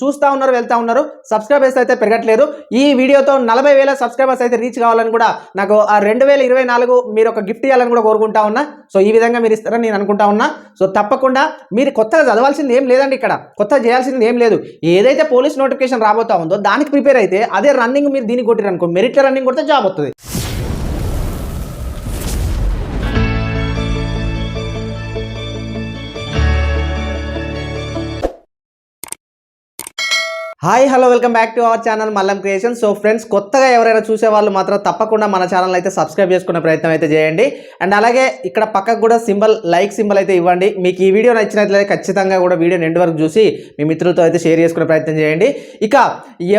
చూస్తూ ఉన్నారు వెళ్తా ఉన్నారు. సబ్స్క్రైబర్స్ అయితే పెరగట్లేదు. ఈ వీడియోతో నలభై వేల సబ్స్క్రైబర్స్ అయితే రీచ్ కావాలని కూడా నాకు ఆ రెండు వేల ఇరవై నాలుగు మీరు ఒక గిఫ్ట్ ఇవ్వాలని కూడా కోరుకుంటా ఉన్నా. సో ఈ విధంగా మీరు ఇస్తారని నేను అనుకుంటా ఉన్నా. సో తప్పకుండా మీరు కొత్తగా చదవాల్సింది ఏం లేదండి ఇక్కడ. కొత్తగా చేయాల్సింది ఏం లేదు. ఏదైతే పోలీస్ నోటిఫికేషన్ రాబోతా ఉందో దానికి ప్రిపేర్ అయితే అదే రన్నింగ్ మీరు దీనికి కొట్టిరనుకో మెరిట్ల రన్నింగ్ కొడితే జాబ్ వస్తుంది hi hello welcome back to our channel Mallam creation so friends కొత్తగా ఎవరైనా చూసే వాళ్ళు మాత్రం తప్పకుండా మన ఛానల్ అయితే సబ్స్క్రైబ్ చేసుకునే ప్రయత్నం అయితే చేయండి. అండ్ అలాగే ఇక్కడ పక్కకు కూడా సింబల్ లైక్ సింబల్ అయితే ఇవ్వండి. మీకు ఈ వీడియో నచ్చినట్లయితే ఖచ్చితంగా కూడా వీడియో ఎండ్ వరకు చూసి మీ మిత్రులతో అయితే షేర్ చేసుకునే ప్రయత్నం చేయండి. ఇక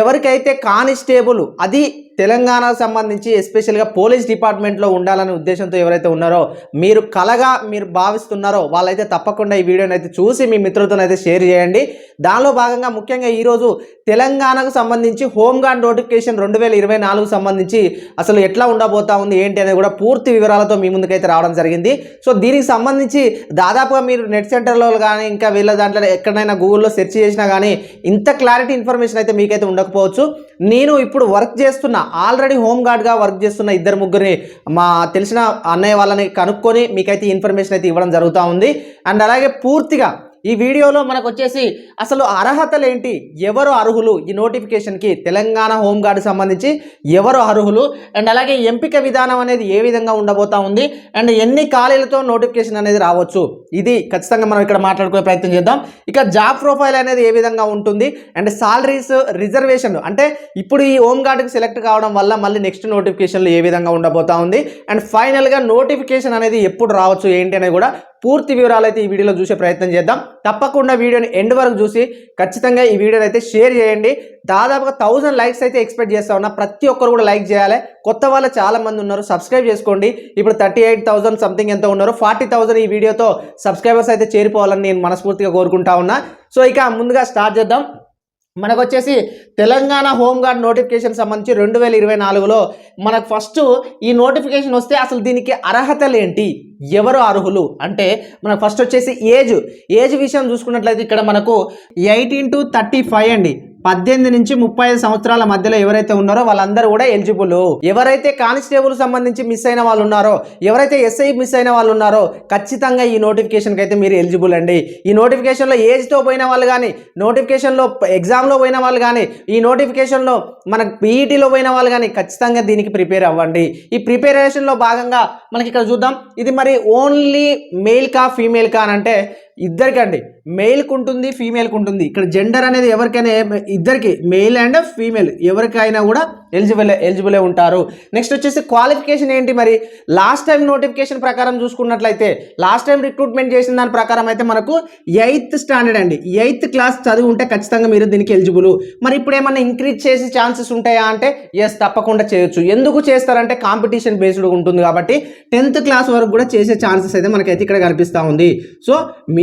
ఎవరికైతే కానిస్టేబుల్ అది తెలంగాణకు సంబంధించి ఎస్పెషల్గా పోలీస్ డిపార్ట్మెంట్లో ఉండాలనే ఉద్దేశంతో ఎవరైతే ఉన్నారో మీరు కలగా మీరు భావిస్తున్నారో వాళ్ళైతే తప్పకుండా ఈ వీడియోని అయితే చూసి మీ మిత్రులతో అయితే షేర్ చేయండి. దానిలో భాగంగా ముఖ్యంగా ఈరోజు తెలంగాణకు సంబంధించి హోంగార్డ్ నోటిఫికేషన్ రెండు వేల ఇరవై నాలుగు సంబంధించి అసలు ఎట్లా ఉండబోతా ఉంది ఏంటి అనేది కూడా పూర్తి వివరాలతో మీ ముందుకైతే రావడం జరిగింది. సో దీనికి సంబంధించి దాదాపుగా మీరు నెట్ సెంటర్లో కానీ ఇంకా వీళ్ళ దాంట్లో ఎక్కడైనా గూగుల్లో సెర్చ్ చేసినా కానీ ఇంత క్లారిటీ ఇన్ఫర్మేషన్ అయితే మీకైతే ఉండకపోవచ్చు. నేను ఇప్పుడు వర్క్ చేస్తున్న ఆల్రెడీ హోమ్ గార్డ్గా వర్క్ చేస్తున్న ఇద్దరు ముగ్గురిని మా తెలిసిన అన్నయ్య వాళ్ళని కనుక్కొని మీకైతే ఇన్ఫర్మేషన్ అయితే ఇవ్వడం జరుగుతూ ఉంది. అండ్ అలాగే పూర్తిగా ఈ వీడియోలో మనకు వచ్చేసి అసలు అర్హతలేంటి? ఎవరు అర్హులు? ఈ నోటిఫికేషన్కి తెలంగాణ హోమ్ సంబంధించి ఎవరు అర్హులు? అండ్ అలాగే ఎంపిక విధానం అనేది ఏ విధంగా ఉండబోతా ఉంది? అండ్ ఎన్ని ఖాళీలతో నోటిఫికేషన్ అనేది రావచ్చు? ఇది ఖచ్చితంగా మనం ఇక్కడ మాట్లాడుకునే ప్రయత్నం చేద్దాం. ఇక జాబ్ ప్రొఫైల్ అనేది ఏ విధంగా ఉంటుంది? అండ్ సాలరీస్ రిజర్వేషన్ అంటే ఇప్పుడు ఈ హోమ్ గార్డ్కి సెలెక్ట్ కావడం వల్ల మళ్ళీ నెక్స్ట్ నోటిఫికేషన్లు ఏ విధంగా ఉండబోతా ఉంది? అండ్ ఫైనల్గా నోటిఫికేషన్ అనేది ఎప్పుడు రావచ్చు? ఏంటి అనేది కూడా పూర్తి వివరాలు అయితే ఈ వీడియోలో చూసే ప్రయత్నం చేద్దాం. తప్పకుండా వీడియోని ఎండ్ వరకు చూసి ఖచ్చితంగా ఈ వీడియోని అయితే షేర్ చేయండి. దాదాపుగా థౌజండ్ లైక్స్ అయితే ఎక్స్పెక్ట్ చేస్తా ఉన్నా. ప్రతి ఒక్కరు కూడా లైక్ చేయాలి. కొత్త వాళ్ళు చాలామంది ఉన్నారు. సబ్స్క్రైబ్ చేసుకోండి. ఇప్పుడు థర్టీ ఎయిట్ థౌసండ్ సంథింగ్ ఎంత ఉన్నారు. ఫార్టీ థౌసండ్ ఈ వీడియోతో సబ్స్క్రైబర్స్ అయితే చేరిపోవాలని నేను మనస్ఫూర్తిగా కోరుకుంటా ఉన్నా. సో ఇక ముందుగా స్టార్ట్ చేద్దాం. మనకు వచ్చేసి తెలంగాణ హోంగార్డ్ నోటిఫికేషన్ సంబంధించి రెండు వేల ఇరవై నాలుగులో మనకు ఫస్ట్ ఈ నోటిఫికేషన్ వస్తే అసలు దీనికి అర్హతలు ఏంటి ఎవరు అర్హులు? అంటే మనకు ఫస్ట్ వచ్చేసి ఏజ్. ఏజ్ విషయం చూసుకున్నట్లయితే ఇక్కడ మనకు ఎయిటీన్ టు థర్టీ ఫైవ్ అండి. పద్దెనిమిది నుంచి ముప్పై ఐదు సంవత్సరాల మధ్యలో ఎవరైతే ఉన్నారో వాళ్ళందరూ కూడా ఎలిజిబుల్. ఎవరైతే కానిస్టేబుల్ సంబంధించి మిస్ అయిన వాళ్ళు ఉన్నారో ఎవరైతే ఎస్ఐ మిస్ అయిన వాళ్ళు ఉన్నారో ఖచ్చితంగా ఈ నోటిఫికేషన్కి అయితే మీరు ఎలిజిబుల్ అండి. ఈ నోటిఫికేషన్లో ఏజ్తో పోయిన వాళ్ళు కానీ నోటిఫికేషన్లో ఎగ్జామ్లో పోయిన వాళ్ళు కానీ ఈ నోటిఫికేషన్లో మనకు పీఈటీలో పోయిన వాళ్ళు కానీ ఖచ్చితంగా దీనికి ప్రిపేర్ అవ్వండి. ఈ ప్రిపరేషన్లో భాగంగా మనకి ఇక్కడ చూద్దాం. ఇది మరి ఓన్లీ మేల్ కా ఫీమేల్ కా అని అంటే ఇద్దరికండి. మెయిల్కి ఉంటుంది ఫీమేల్కి ఉంటుంది ఇక్కడ జెండర్ అనేది ఎవరికైనా ఇద్దరికి మెయిల్ అండ్ ఫీమేల్. ఎవరికైనా కూడా ఎలిజిబుల్ ఎలిజిబులే ఉంటారు. నెక్స్ట్ వచ్చేసి క్వాలిఫికేషన్ ఏంటి మరి? లాస్ట్ టైం నోటిఫికేషన్ ప్రకారం చూసుకున్నట్లయితే లాస్ట్ టైం రిక్రూట్మెంట్ చేసిన దాని ప్రకారం అయితే మనకు ఎయిత్ స్టాండర్డ్ అండి. ఎయిత్ క్లాస్ చదివి ఉంటే ఖచ్చితంగా మీరు దీనికి ఎలిజిబుల్. మరి ఇప్పుడు ఏమన్నా ఇంక్రీజ్ చేసే ఛాన్సెస్ ఉంటాయా అంటే ఎస్ తప్పకుండా చేయొచ్చు. ఎందుకు చేస్తారంటే కాంపిటీషన్ బేస్డ్ ఉంటుంది కాబట్టి టెన్త్ క్లాస్ వరకు కూడా చేసే ఛాన్సెస్ అయితే మనకైతే ఇక్కడ కనిపిస్తూ ఉంది. So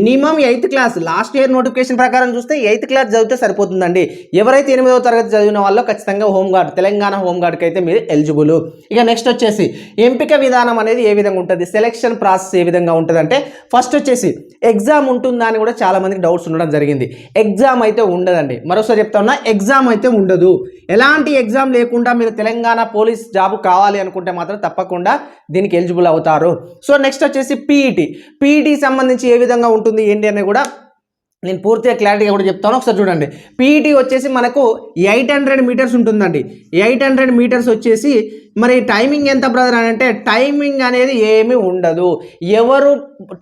minimum eighth class last year notification ప్రకారం చూస్తే ఎయిత్ క్లాస్ చదివితే సరిపోతుందండి. ఎవరైతే ఎనిమిదవ తరగతి చదివిన వాళ్ళు ఖచ్చితంగా హోమ్ గార్డ్ తెలంగాణ హోంగార్డ్కి అయితే మీరు ఎలిజిబుల్. ఇక నెక్స్ట్ వచ్చేసి ఎంపిక విధానం అనేది ఏ విధంగా ఉంటుంది? సెలెక్షన్ ప్రాసెస్ ఏ విధంగా ఉంటుందంటే ఫస్ట్ వచ్చేసి ఎగ్జామ్ ఉంటుందా అని కూడా చాలా మందికి డౌట్స్ ఉండడం జరిగింది. ఎగ్జామ్ అయితే ఉండదండి. మరోసారి చెప్తా ఉన్నా ఎగ్జామ్ అయితే ఉండదు. ఎలాంటి ఎగ్జామ్ లేకుండా మీరు తెలంగాణ పోలీస్ జాబ్ కావాలి అనుకుంటే మాత్రం తప్పకుండా దీనికి ఎలిజిబుల్ అవుతారు. సో నెక్స్ట్ వచ్చేసి పీఈటీ. పీఈటీ సంబంధించి ఏ విధంగా ఉంటుంది ఏంటి అని కూడా నేను పూర్తిగా క్లారిటీగా కూడా చెప్తాను. ఒకసారి చూడండి. పీఈటీ వచ్చేసి మనకు ఎయిట్ హండ్రెడ్ మీటర్స్ ఉంటుందండి. ఎయిట్ హండ్రెడ్ మీటర్స్ వచ్చేసి మరి టైమింగ్ ఎంత బ్రదర్ అని అంటే టైమింగ్ అనేది ఏమీ ఉండదు. ఎవరు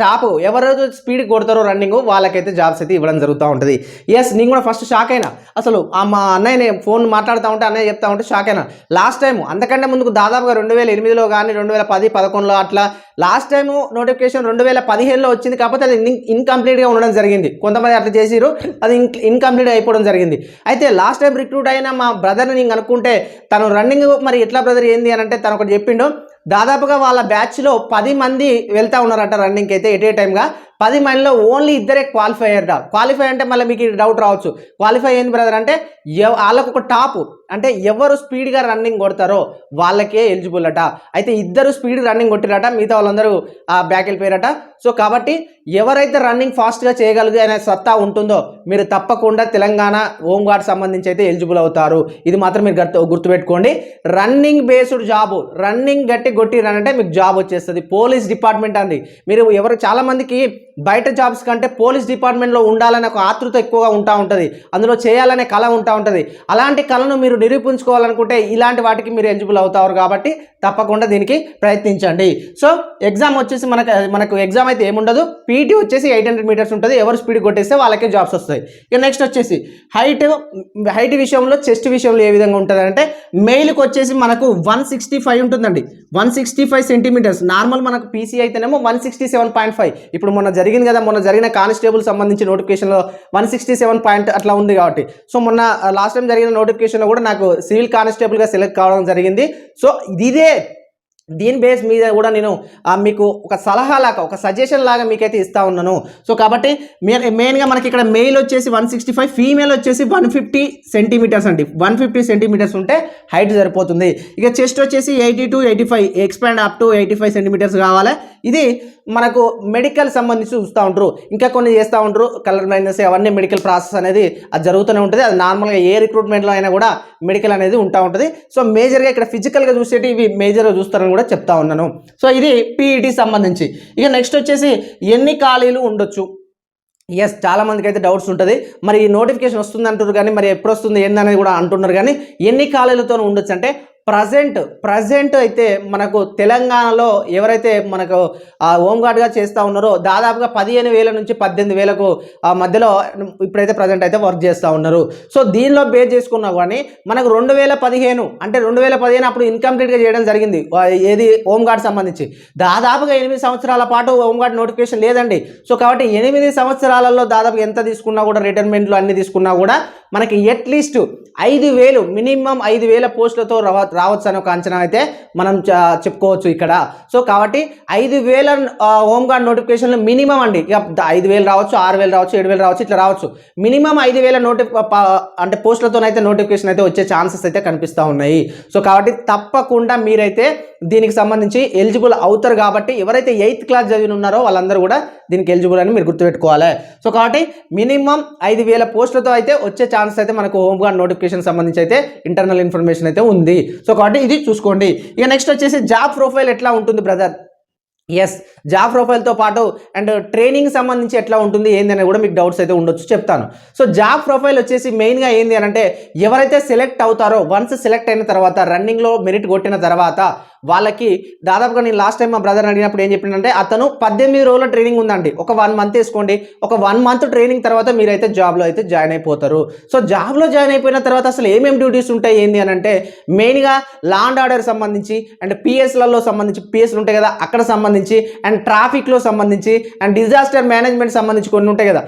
టాప్ ఎవరు స్పీడ్ కొడతారో రన్నింగ్ వాళ్ళకైతే జాబ్స్ అయితే ఇవ్వడం జరుగుతూ ఉంటుంది. ఎస్ నేను కూడా ఫస్ట్ షాక్ అయినా. అసలు ఆ మా అన్నయ్యని ఫోన్ మాట్లాడుతూ ఉంటే అన్నయ్య చెప్తా ఉంటే షాక్ అయినా. లాస్ట్ టైం అంతకంటే ముందుకు దాదాపుగా రెండు వేల ఎనిమిదిలో కానీ రెండు వేల పది పదకొండులో అట్లా లాస్ట్ టైం నోటిఫికేషన్ రెండు వేల పదిహేనులో వచ్చింది కాకపోతే అది ఇన్కంప్లీట్గా ఉండడం జరిగింది. కొంతమంది అట్లా చేసిరు అది ఇన్కంప్లీట్ అయిపోవడం జరిగింది. అయితే లాస్ట్ టైం రిక్రూట్ అయిన మా బ్రదర్ని నేను అనుకుంటే తను రన్నింగ్ మరి ఎట్లా బ్రదర్ ఏం ఏంది అని అంటే తను ఒకటి చెప్పిండు దాదాపుగా వాళ్ళ బ్యాచ్లో పది మంది వెళ్తా ఉన్నారట రన్నింగ్కి అయితే ఎట్ ఏ టైంగా పది మందిలో ఓన్లీ ఇద్దరే క్వాలిఫై అయ్యారు క్వాలిఫై అంటే మళ్ళీ మీకు డౌట్ రావచ్చు. క్వాలిఫై అయింది బ్రదర్ అంటే ఎవ- వాళ్ళకు ఒక టాప్ అంటే ఎవరు స్పీడ్గా రన్నింగ్ కొడతారో వాళ్ళకే ఎలిజిబుల్ అట. అయితే ఇద్దరు స్పీడ్ రన్నింగ్ కొట్టిరట మిగతా వాళ్ళందరూ బ్యాక్ వెళ్ళిపోయారట. సో కాబట్టి ఎవరైతే రన్నింగ్ ఫాస్ట్గా చేయగలిగే అనే సత్తా ఉంటుందో మీరు తప్పకుండా తెలంగాణ హోమ్ గార్డ్ సంబంధించి అయితే ఎలిజిబుల్ అవుతారు. ఇది మాత్రం మీరు గుర్తు గుర్తుపెట్టుకోండి. రన్నింగ్ బేస్డ్ జాబ్ రన్నింగ్ గట్టి కొట్టిరనంటే మీకు జాబ్ వచ్చేస్తుంది. పోలీస్ డిపార్ట్మెంట్ అండి. మీరు ఎవరు చాలామందికి బయట జాబ్స్ కంటే పోలీస్ డిపార్ట్మెంట్లో ఉండాలనే ఒక ఆతృత ఎక్కువగా ఉంటా ఉంటుంది. అందులో చేయాలనే కళ ఉంటా ఉంటుంది. అలాంటి కళను మీరు నిరూపించుకోవాలనుకుంటే ఇలాంటి వాటికి మీరు ఎలిజిబుల్ అవుతారు కాబట్టి తప్పకుండా దీనికి ప్రయత్నించండి. సో ఎగ్జామ్ వచ్చేసి మనకు మనకు ఎగ్జామ్ అయితే ఏముండదు. పీటీ వచ్చేసి ఎయిట్ హండ్రెడ్ మీటర్స్ ఉంటుంది. ఎవరు స్పీడ్ కొట్టేస్తే వాళ్ళకే జాబ్స్ వస్తాయి. ఇక నెక్స్ట్ వచ్చేసి హైట్ హైట్ విషయంలో చెస్ట్ విషయంలో ఏ విధంగా ఉంటుంది అంటే మెయిల్కి వచ్చేసి మనకు వన్ సిక్స్టీ ఫైవ్ ఉంటుందండి. One sixty five centimetres. Normal మనకు పీసీ అయితేనేమో one sixty seven point five. ఇప్పుడు మొన్న జరిగింది కదా మొన్న జరిగిన కానిస్టేబుల్ సంబంధించి నోటిఫికేషన్లో వన్ సిక్స్టీ సెవెన్ పాయింట్ అట్లా ఉంది కాబట్టి. సో మొన్న లాస్ట్ టైం జరిగిన నోటిఫికేషన్లో కూడా నాకు సివిల్ కానిస్టేబుల్గా సెలెక్ట్ కావడం జరిగింది. సో ఇదే దీని బేస్ మీద కూడా నేను ఆ, మీకు ఒక సలహా లాగా ఒక సజెషన్ లాగా మీకైతే ఇస్తా ఉన్నాను. సో కాబట్టి మెయిన్ మెయిన్గా మనకి ఇక్కడ మెయిల్ వచ్చేసి వన్ సిక్స్టీ ఫైవ్ ఫీమేల్ వచ్చేసి వన్ ఫిఫ్టీ సెంటీమీటర్స్ అండి. వన్ ఫిఫ్టీ సెంటీమీటర్స్ ఉంటే హైట్ సరిపోతుంది. ఇక చెస్ట్ వచ్చేసి eighty to eighty five expand up to eighty five centimetres కావాలి. ఇది మనకు మెడికల్ సంబంధించి చూస్తూ ఉంటారు ఇంకా కొన్ని చేస్తూ ఉంటారు కలర్ బ్లైండ్నెస్ అవన్నీ మెడికల్ ప్రాసెస్ అనేది అది జరుగుతూనే ఉంటుంది. అది నార్మల్గా ఏ రిక్రూట్మెంట్లో అయినా కూడా మెడికల్ అనేది ఉంటా ఉంటుంది. సో మేజర్గా ఇక్కడ ఫిజికల్గా చూసేటి ఇవి మేజర్గా చూస్తారని కూడా చెప్తా ఉన్నాను. సో ఇది పీఈటీ సంబంధించి. ఇక నెక్స్ట్ వచ్చేసి ఎన్ని ఖాళీలు ఉండొచ్చు? ఎస్ చాలామందికి అయితే డౌట్స్ ఉంటుంది. మరి ఈ నోటిఫికేషన్ వస్తుంది అంటారు కానీ మరి ఎప్పుడు వస్తుంది ఏందనేది కూడా అంటున్నారు కానీ ఎన్ని ఖాళీలతో ఉండొచ్చు అంటే ప్రజెంట్ ప్రజెంట్ అయితే మనకు తెలంగాణలో ఎవరైతే మనకు హోంగార్డ్గా చేస్తూ ఉన్నారో దాదాపుగా పదిహేను వేల నుంచి పద్దెనిమిది వేలకు ఆ మధ్యలో ఇప్పుడైతే ప్రజెంట్ అయితే వర్క్ చేస్తూ ఉన్నారు. సో దీనిలో బేస్ చేసుకున్నా కానీ మనకు రెండు వేల పదిహేను అంటే రెండు వేల పదిహేను అప్పుడు ఇన్కంప్లీట్గా చేయడం జరిగింది. ఏది హోంగార్డ్ సంబంధించి. దాదాపుగా ఎనిమిది సంవత్సరాల పాటు హోంగార్డ్ నోటిఫికేషన్ లేదండి. సో కాబట్టి ఎనిమిది సంవత్సరాలలో దాదాపు ఎంత తీసుకున్నా కూడా రిటైర్మెంట్లు అన్ని తీసుకున్నా కూడా మనకి అట్లీస్ట్ ఐదు వేలు మినిమం ఐదు వేల పోస్టులతో రావచ్చు అనే ఒక అంచనా అయితే మనం చెప్పుకోవచ్చు ఇక్కడ. సో కాబట్టి ఐదు వేల హోమ్ గార్డ్ నోటిఫికేషన్లు మినిమం అండి. ఇక ఐదు వేలు రావచ్చు ఆరు వేలు రావచ్చు ఏడు వేలు రావచ్చు ఇట్లా రావచ్చు. మినిమం ఐదు వేల నోటి అంటే పోస్టులతోనైతే నోటిఫికేషన్ అయితే వచ్చే ఛాన్సెస్ అయితే కనిపిస్తూ ఉన్నాయి. సో కాబట్టి తప్పకుండా మీరైతే దీనికి సంబంధించి ఎలిజిబుల్ అవుతారు కాబట్టి ఎవరైతే ఎయిత్ క్లాస్ చదివిన ఉన్నారో వాళ్ళందరూ కూడా దీనికి ఎలిజిబుల్ అని మీరు గుర్తుపెట్టుకోవాలి. సో కాబట్టి మినిమం ఐదు వేల పోస్టులతో అయితే వచ్చే ఛాన్స్ అయితే మనకు హోంగార్డ్ నోటిఫికేషన్ సంబంధించి అయితే ఇంటర్నల్ ఇన్ఫర్మేషన్ అయితే ఉంది. సో కాబట్టి ఇది చూసుకోండి. ఇక నెక్స్ట్ వచ్చేసి జాబ్ ప్రొఫైల్ ఎట్లా ఉంటుంది బ్రదర్ ఎస్ జాబ్ ప్రొఫైల్తో పాటు అండ్ ట్రైనింగ్ సంబంధించి ఎట్లా ఉంటుంది ఏంది అనేది కూడా మీకు డౌట్స్ అయితే ఉండొచ్చు చెప్తాను. సో జాబ్ ప్రొఫైల్ వచ్చేసి మెయిన్గా ఏంది అని అంటే ఎవరైతే సెలెక్ట్ అవుతారో వన్స్ సెలెక్ట్ అయిన తర్వాత రన్నింగ్లో మెరిట్ కొట్టిన తర్వాత వాళ్ళకి దాదాపుగా నేను లాస్ట్ టైం మా బ్రదర్ అడిగినప్పుడు ఏం చెప్పిందంటే అతను పద్దెనిమిది రోజుల ట్రైనింగ్ ఉందండి. ఒక వన్ మంత్ వేసుకోండి. ఒక వన్ మంత్ ట్రైనింగ్ తర్వాత మీరైతే జాబ్లో అయితే జాయిన్ అయిపోతారు. సో జాబ్లో జాయిన్ అయిపోయిన తర్వాత అసలు ఏమేమి డ్యూటీస్ ఉంటాయి ఏంది అని అంటే మెయిన్గా లాండ్ ఆర్డర్ సంబంధించి అండ్ పిఎస్లలో సంబంధించి పిఎస్లు ఉంటాయి కదా అక్కడ సంబంధించి అండ్ ట్రాఫిక్లో సంబంధించి అండ్ డిజాస్టర్ మేనేజ్మెంట్ సంబంధించి కొన్ని ఉంటాయి కదా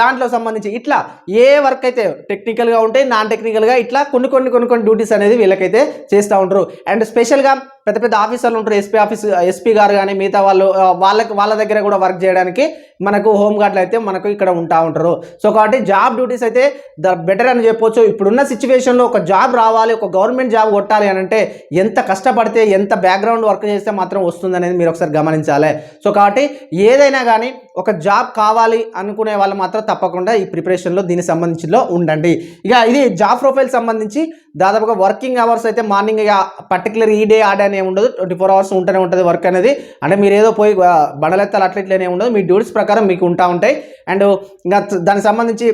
దాంట్లో సంబంధించి ఇట్లా ఏ వర్క్ అయితే టెక్నికల్గా ఉంటాయి నాన్ టెక్నికల్గా ఇట్లా కొన్ని కొన్ని కొన్ని కొన్ని డ్యూటీస్ అనేది వీళ్ళకైతే చేస్తూ ఉంటారు. అండ్ స్పెషల్గా పెద్ద పెద్ద ఆఫీసర్లు ఉంటారు. ఎస్పీ ఆఫీస్ ఎస్పీ గారు కానీ మిగతా వాళ్ళు వాళ్ళకి వాళ్ళ దగ్గర కూడా వర్క్ చేయడానికి మనకు హోమ్ గార్డ్లు అయితే మనకు ఇక్కడ ఉంటా ఉంటారు. సో కాబట్టి జాబ్ డ్యూటీస్ అయితే ద బెటర్ అని చెప్పొచ్చు. ఇప్పుడున్న సిచ్యువేషన్లో ఒక జాబ్ రావాలి ఒక గవర్నమెంట్ జాబ్ కొట్టాలి అని అంటే ఎంత కష్టపడితే ఎంత బ్యాక్గ్రౌండ్ వర్క్ చేస్తే మాత్రం వస్తుంది అనేది మీరు ఒకసారి గమనించాలి. సో కాబట్టి ఏదైనా కానీ ఒక జాబ్ కావాలి అనుకునే వాళ్ళు మాత్రం తప్పకుండా ఈ ప్రిపరేషన్లో దీనికి సంబంధించిలో ఉండండి. ఇక ఇది జాబ్ ప్రొఫైల్ సంబంధించి దాదాపుగా వర్కింగ్ అవర్స్ అయితే మార్నింగ్ ఇక పర్టికులర్ ఈ డే ఆ డే అనే ఉండదు. ట్వంటీ ఫోర్ అవర్స్ ఉంటూనే ఉంటుంది వర్క్ అనేది. అంటే మీరు ఏదో పోయి ఆ, బండలెత్తాలు అట్లా ఇట్లనే ఉండదు. మీ డ్యూటీస్ ప్రకారం మీకు ఉంటా ఉంటాయి. అండ్ ఇంకా దానికి సంబంధించి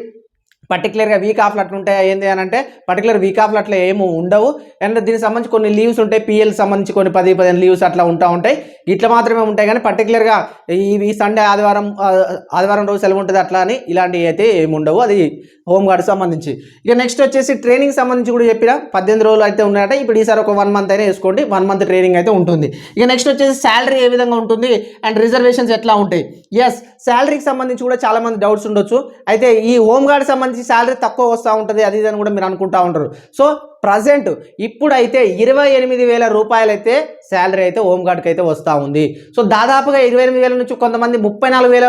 పర్టికులర్గా వీక్ ఆఫ్లు అట్లా ఉంటాయి ఏంది అని అంటే పర్టికులర్ వీక్ ఆఫ్లు అట్లా ఏమి ఉండవు. అండ్ దీనికి సంబంధించి కొన్ని లీవ్స్ ఉంటాయి పిఎల్ సంబంధించి కొన్ని పది పదిహేను లీవ్స్ అట్లా ఉంటా ఉంటాయి. ఇట్లా మాత్రమే ఉంటాయి కానీ పర్టికులర్గా ఈ సండే ఆదివారం ఆదివారం రోజు సెలవు ఉంటుంది అట్లా అని ఇలాంటివి అయితే ఏమి ఉండవు. అది హోమ్ గార్డ్ సంబంధించి. ఇక నెక్స్ట్ వచ్చేసి ట్రైనింగ్ సంబంధించి కూడా చెప్పిన పద్దెనిమిది రోజులు అయితే ఉన్నాయట. ఇప్పుడు ఈసారి ఒక వన్ మంత్ అయినా వేసుకోండి వన్ మంత్ ట్రైనింగ్ అయితే ఉంటుంది. ఇక నెక్స్ట్ వచ్చేసి శాలరీ ఏ విధంగా ఉంటుంది అండ్ రిజర్వేషన్స్ ఎట్లా ఉంటాయి? ఎస్ శాలరీకి సంబంధించి కూడా చాలామంది డౌట్స్ ఉండొచ్చు. అయితే ఈ హోమ్ గార్డ్ సంబంధించి శాలరీ తక్కువ వస్తూ ఉంటుంది అది ఇది అని కూడా మీరు అనుకుంటా ఉంటారు సో ప్రజెంట్ ఇప్పుడైతే ఇరవై ఎనిమిది వేల రూపాయలు అయితే శాలరీ అయితే హోంగార్డ్కి అయితే వస్తూ ఉంది. సో దాదాపుగా ఇరవై ఎనిమిది వేల నుంచి కొంతమంది ముప్పై నాలుగు వేల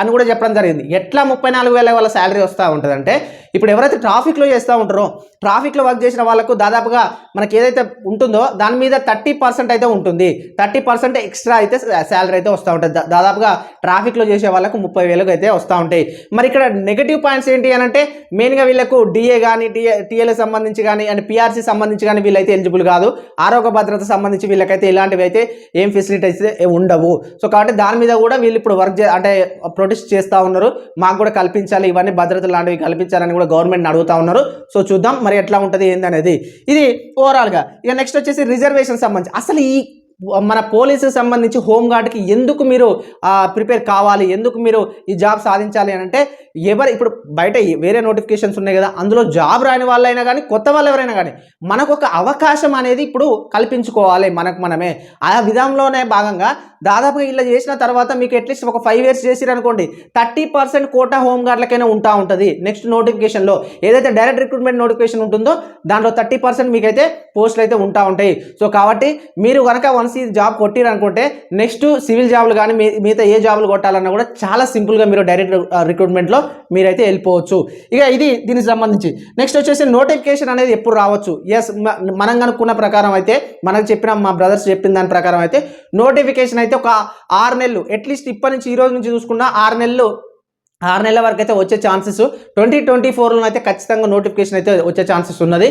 అని కూడా చెప్పడం జరిగింది. ఎట్లా ముప్పై నాలుగు వేల వాళ్ళ శాలరీ వస్తూ ఉంటుందంటే ఇప్పుడు ఎవరైతే ట్రాఫిక్లో చేస్తూ ఉంటారో ట్రాఫిక్లో వర్క్ చేసిన వాళ్ళకు దాదాపుగా మనకి ఏదైతే ఉంటుందో దాని మీద థర్టీ పర్సెంట్ అయితే ఉంటుంది. థర్టీ పర్సెంట్ ఎక్స్ట్రా అయితే శాలరీ అయితే వస్తూ ఉంటుంది. దాదాపుగా ట్రాఫిక్లో చేసే వాళ్ళకు ముప్పై వేలకు అయితే వస్తూ ఉంటాయి. మరి ఇక్కడ నెగిటివ్ పాయింట్స్ ఏంటి అని అంటే మెయిన్గా వీళ్ళకు డిఏ కానీ టీఏ టీఏలకు సంబంధించి కానీ అండ్ పిఆర్సీ సంబంధించి కానీ వీళ్ళైతే ఎలిజిబుల్ కాదు. ఆరోగ్య భద్రత సంబంధించి వీళ్ళకైతే ఇలాంటివి అయితే ఏం ఫెసిలిటీస్ అయితే ఉండవు. సో కాబట్టి దాని మీద కూడా వీళ్ళు ఇప్పుడు వర్క్ చే అంటే ప్రొటెస్ట్ చేస్తూ ఉన్నారు. మాకు కూడా కల్పించాలి. ఇవన్నీ భద్రత లాంటివి కల్పించాలని కూడా గవర్నమెంట్ని అడుగుతా ఉన్నారు. సో చూద్దాం మరి ఎట్లా ఉంటుంది ఏందనేది ఇది ఓవరాల్గా ఇక నెక్స్ట్ వచ్చేసి రిజర్వేషన్ సంబంధించి. అసలు ఈ మన పోలీసు సంబంధించి హోంగార్డ్కి ఎందుకు మీరు ప్రిపేర్ కావాలి? ఎందుకు మీరు ఈ జాబ్ సాధించాలి అని అంటే ఎవరు ఇప్పుడు బయట వేరే నోటిఫికేషన్స్ ఉన్నాయి కదా అందులో జాబ్ రాని వాళ్ళైనా కానీ కొత్త వాళ్ళు ఎవరైనా కానీ మనకు ఒక అవకాశం అనేది ఇప్పుడు కల్పించుకోవాలి మనకు మనమే. ఆ విధంలోనే భాగంగా దాదాపుగా ఇలా చేసిన తర్వాత మీకు అట్లీస్ట్ ఒక ఫైవ్ ఇయర్స్ చేసిరు అనుకోండి థర్టీ పర్సెంట్ కోటా హోంగార్డ్లకైనా ఉంటా ఉంటుంది నెక్స్ట్ నోటిఫికేషన్లో ఏదైతే డైరెక్ట్ రిక్రూట్మెంట్ నోటిఫికేషన్ ఉంటుందో దాంట్లో థర్టీ పర్సెంట్ మీకైతే పోస్టులు అయితే ఉంటా ఉంటాయి. సో కాబట్టి మీరు కనుక వన్స్ ఈ జాబ్ కొట్టిరు అనుకుంటే నెక్స్ట్ సివిల్ జాబ్లు కానీ మీ మిగతా ఏ జాబులు కొట్టాలన్నా కూడా చాలా సింపుల్గా మీరు డైరెక్ట్ రిక్రూట్మెంట్లో మీరైతే వెళ్ళిపోవచ్చు. ఇక ఇది దీనికి సంబంధించి. నెక్స్ట్ వచ్చేసి నోటిఫికేషన్ అనేది ఎప్పుడు రావచ్చు? ఎస్ మనం కనుక్కున్న ప్రకారం అయితే మనకు చెప్పిన మా బ్రదర్స్ చెప్పిన దాని ప్రకారం అయితే నోటిఫికేషన్ అయితే ఒక ఆరు నెలలు అట్లీస్ట్ ఇప్పటి నుంచి ఈ రోజు నుంచి చూసుకున్న ఆరు నెలలు ఆరు నెలల వరకు అయితే వచ్చే ఛాన్సెస్ ట్వంటీ ట్వంటీ ఫోర్లో అయితే ఖచ్చితంగా నోటిఫికేషన్ అయితే వచ్చే ఛాన్సెస్ ఉన్నది.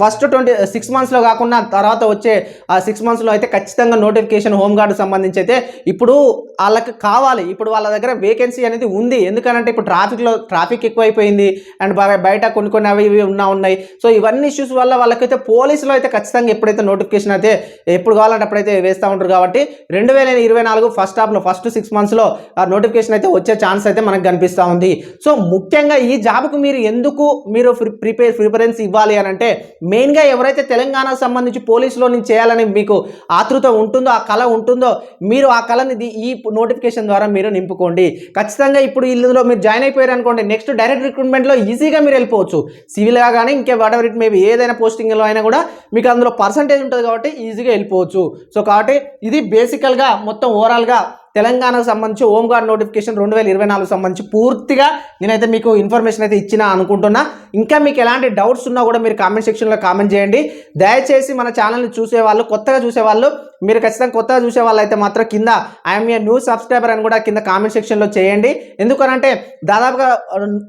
ఫస్ట్ ట్వంటీ సిక్స్ మంత్స్లో కాకుండా తర్వాత వచ్చే ఆ సిక్స్ మంత్స్లో అయితే ఖచ్చితంగా నోటిఫికేషన్ హోంగార్డ్ సంబంధించి అయితే ఇప్పుడు వాళ్ళకి కావాలి. ఇప్పుడు వాళ్ళ దగ్గర వేకెన్సీ అనేది ఉంది. ఎందుకంటే ఇప్పుడు ట్రాఫిక్లో ట్రాఫిక్ ఎక్కువైపోయింది. అండ్ బాగా బయట కొన్ని కొన్ని అవి ఇవి ఉన్నా ఉన్నాయి. సో ఇవన్నీ ఇష్యూస్ వల్ల వాళ్ళకైతే పోలీసులో అయితే ఖచ్చితంగా ఎప్పుడైతే నోటిఫికేషన్ అయితే ఎప్పుడు కావాలంటే అప్పుడైతే వేస్తూ ఉంటారు కాబట్టి రెండు వేల ఇరవై నాలుగు ఫస్ట్ హాఫ్లో ఫస్ట్ సిక్స్ మంత్స్లో ఆ నోటిఫికేషన్ అయితే వచ్చే ఛాన్స్ అయితే మనకు చేస్తూ ఉంది. సో ముఖ్యంగా ఈ జాబ్కు మీరు ఎందుకు మీరు ప్రిపేర్ ప్రిఫరెన్స్ ఇవ్వాలి అని అంటే మెయిన్గా ఎవరైతే తెలంగాణకు సంబంధించి పోలీసులో నుంచి చేయాలని మీకు ఆతృత ఉంటుందో ఆ కళ ఉంటుందో మీరు ఆ కళని ఈ నోటిఫికేషన్ ద్వారా మీరు నింపుకోండి. ఖచ్చితంగా ఇప్పుడు ఇందులో మీరు జాయిన్ అయిపోయారు అనుకోండి నెక్స్ట్ డైరెక్ట్ రిక్రూట్మెంట్లో ఈజీగా మీరు వెళ్ళిపోవచ్చు. సివిల్గా కానీ ఇంకే వాటెవర్ ఇట్ మేబీ ఏదైనా పోస్టింగ్లో అయినా కూడా మీకు అందులో పర్సంటేజ్ ఉంటుంది కాబట్టి ఈజీగా వెళ్ళిపోవచ్చు. సో కాబట్టి ఇది బేసికల్గా మొత్తం ఓవరాల్గా తెలంగాణకు సంబంధించి హోంగార్డ్ నోటిఫికేషన్ రెండు వేల ఇరవై నాలుగు సంబంధించి పూర్తిగా నేనైతే మీకు ఇన్ఫర్మేషన్ అయితే ఇచ్చిన అనుకుంటున్నా. ఇంకా మీకు ఎలాంటి డౌట్స్ ఉన్నా కూడా మీరు కామెంట్ సెక్షన్లో కామెంట్ చేయండి. దయచేసి మన ఛానల్ని చూసేవాళ్ళు కొత్తగా చూసేవాళ్ళు మీరు ఖచ్చితంగా కొత్తగా చూసే వాళ్ళు అయితే మాత్రం కింద ఐఎమ్ ఏ న్యూ సబ్స్క్రైబర్ అని కూడా కింద కామెంట్ సెక్షన్లో చేయండి. ఎందుకనంటే దాదాపుగా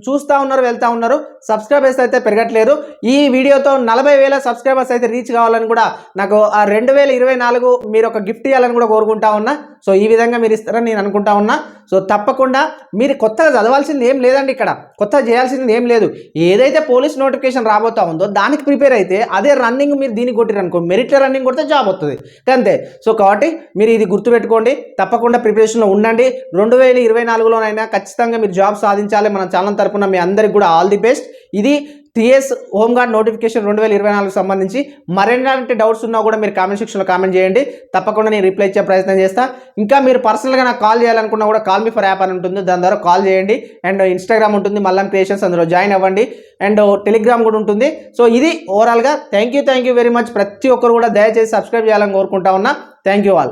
చూస్తూ ఉన్నారు వెళ్తూ ఉన్నారు సబ్స్క్రైబర్స్ అయితే పెరగట్లేదు. ఈ వీడియోతో నలభై వేల సబ్స్క్రైబర్స్ అయితే రీచ్ కావాలని కూడా నాకు ఆ రెండు వేల ఇరవై నాలుగు మీరు ఒక గిఫ్ట్ ఇవ్వాలని కూడా కోరుకుంటా ఉన్నా. సో ఈ విధంగా మీరు ఇస్తారని నేను అనుకుంటా ఉన్నా. సో తప్పకుండా మీరు కొత్తగా చదవాల్సింది ఏం లేదండి ఇక్కడ. కొత్తగా చేయాల్సింది ఏం లేదు. ఏదైతే పోలీస్ నోటిఫికేషన్ రాబోతా ఉందో దానికి ప్రిపేర్ అయితే అదే రన్నింగ్ మీరు దీనికి కొట్టిరు అనుకో మెరిట్లో రన్నింగ్ కొడితే జాబ్ వస్తుంది అంతే. సో కాబట్టి మీరు ఇది గుర్తుపెట్టుకోండి. తప్పకుండా ప్రిపరేషన్లో ఉండండి. రెండు వేల ఇరవై నాలుగులోనైనా ఖచ్చితంగా మీరు జాబ్ సాధించాలి మన ఛానల్ తరపున మీ అందరికి కూడా ఆల్ ది బెస్ట్. ఇది టీఎస్ హోంగార్డ్ నోటిఫికేషన్ రెండు వేల ఇరవై నాలుగు సంబంధించి. మరెలాంటి డౌట్స్ ఉన్నా కూడా మీరు కామెంట్ సెక్షన్లో కామెంట్ చేయండి. తప్పకుండా నేను రిప్లై ఇచ్చే ప్రయత్నం చేస్తాను ఇంకా మీరు పర్సనల్గా నాకు కాల్ చేయాలనుకున్నా కూడా కాల్ మీ ఫర్ యాప్ అని ఉంటుంది. దాని ద్వారా కాల్ చేయండి. అండ్ ఇన్స్టాగ్రామ్ ఉంటుంది. మళ్ళీ క్రియేషన్స్ అందులో జాయిన్ అవ్వండి. అండ్ టెలిగ్రామ్ కూడా ఉంటుంది. సో ఇది ఓవరాల్గా thank you thank you very much ప్రతి ఒక్కరు కూడా దయచేసి సబ్స్క్రైబ్ చేయాలని కోరుకుంటా ఉన్నా. Thank you all